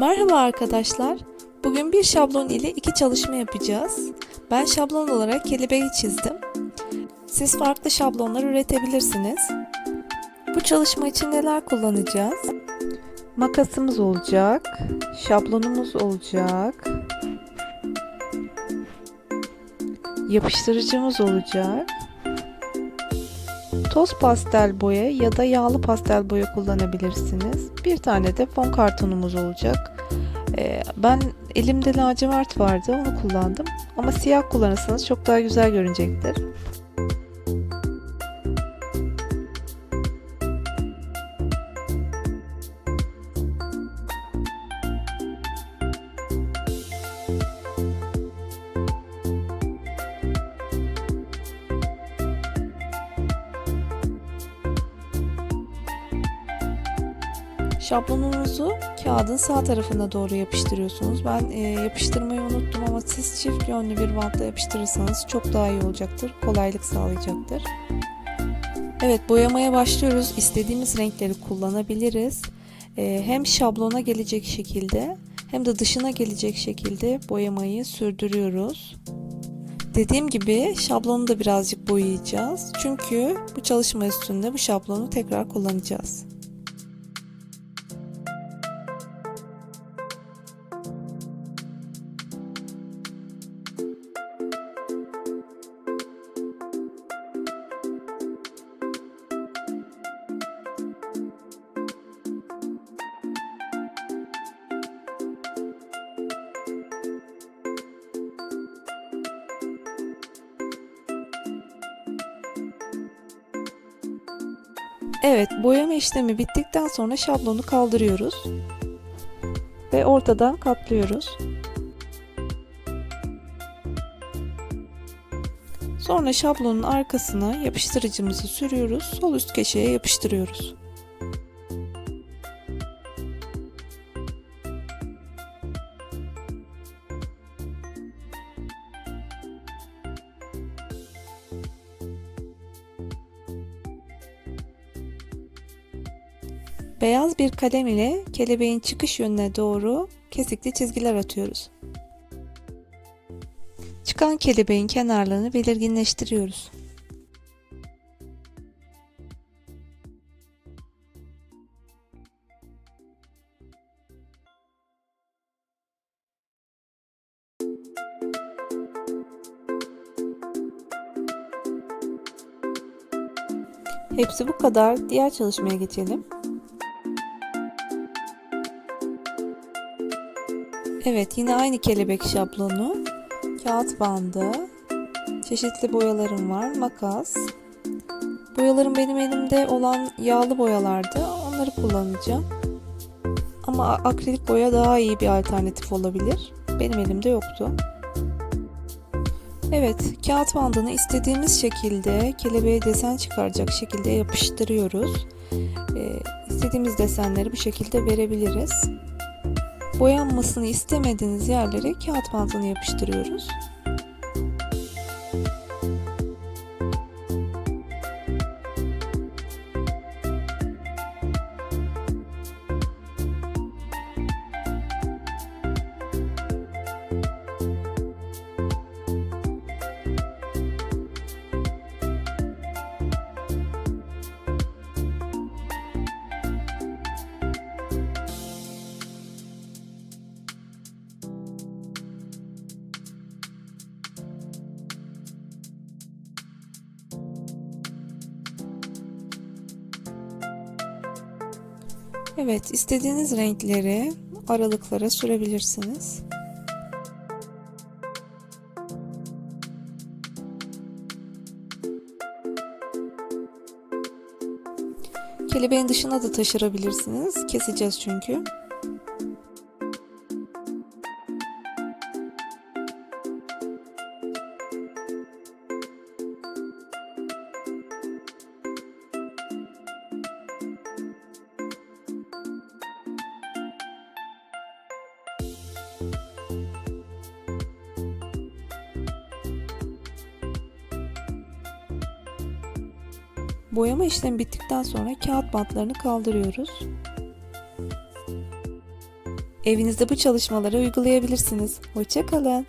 Merhaba arkadaşlar. Bugün bir şablon ile iki çalışma yapacağız. Ben şablon olarak kelebeği çizdim. Siz farklı şablonlar üretebilirsiniz. Bu çalışma için neler kullanacağız? Makasımız olacak, şablonumuz olacak, yapıştırıcımız olacak, toz pastel boya ya da yağlı pastel boya kullanabilirsiniz. Bir tane de fon kartonumuz olacak. Ee, ben elimde lacivert vardı onu kullandım. Ama siyah kullanırsanız çok daha güzel görünecektir. Şablonunuzu kağıdın sağ tarafına doğru yapıştırıyorsunuz. Ben e, yapıştırmayı unuttum ama siz çift yönlü bir bantla yapıştırırsanız çok daha iyi olacaktır. Kolaylık sağlayacaktır. Evet boyamaya başlıyoruz. İstediğimiz renkleri kullanabiliriz. E, hem şablona gelecek şekilde hem de dışına gelecek şekilde boyamayı sürdürüyoruz. Dediğim gibi şablonu da birazcık boyayacağız. Çünkü bu çalışma üstünde bu şablonu tekrar kullanacağız. Evet, boyama işlemi bittikten sonra şablonu kaldırıyoruz ve ortadan katlıyoruz. Sonra şablonun arkasına yapıştırıcımızı sürüyoruz, sol üst köşeye yapıştırıyoruz. Beyaz bir kalem ile kelebeğin çıkış yönüne doğru kesikli çizgiler atıyoruz. Çıkan kelebeğin kenarlarını belirginleştiriyoruz. Hepsi bu kadar. Diğer çalışmaya geçelim. Evet yine aynı kelebek şablonu. Kağıt bandı. Çeşitli boyalarım var. Makas. Boyalarım benim elimde olan yağlı boyalardı. Onları kullanacağım. Ama akrilik boya daha iyi bir alternatif olabilir. Benim elimde yoktu. Evet, kağıt bandını istediğimiz şekilde kelebeğe desen çıkaracak şekilde yapıştırıyoruz. Ee, istediğimiz desenleri bu şekilde verebiliriz. Boyanmasını istemediğiniz yerlere kağıt bandını yapıştırıyoruz. Evet, istediğiniz renkleri aralıklara sürebilirsiniz. Kelebeğin dışına da taşırabilirsiniz. Keseceğiz çünkü. Boyama işlemi bittikten sonra kağıt bantlarını kaldırıyoruz. Evinizde bu çalışmaları uygulayabilirsiniz. Hoşçakalın.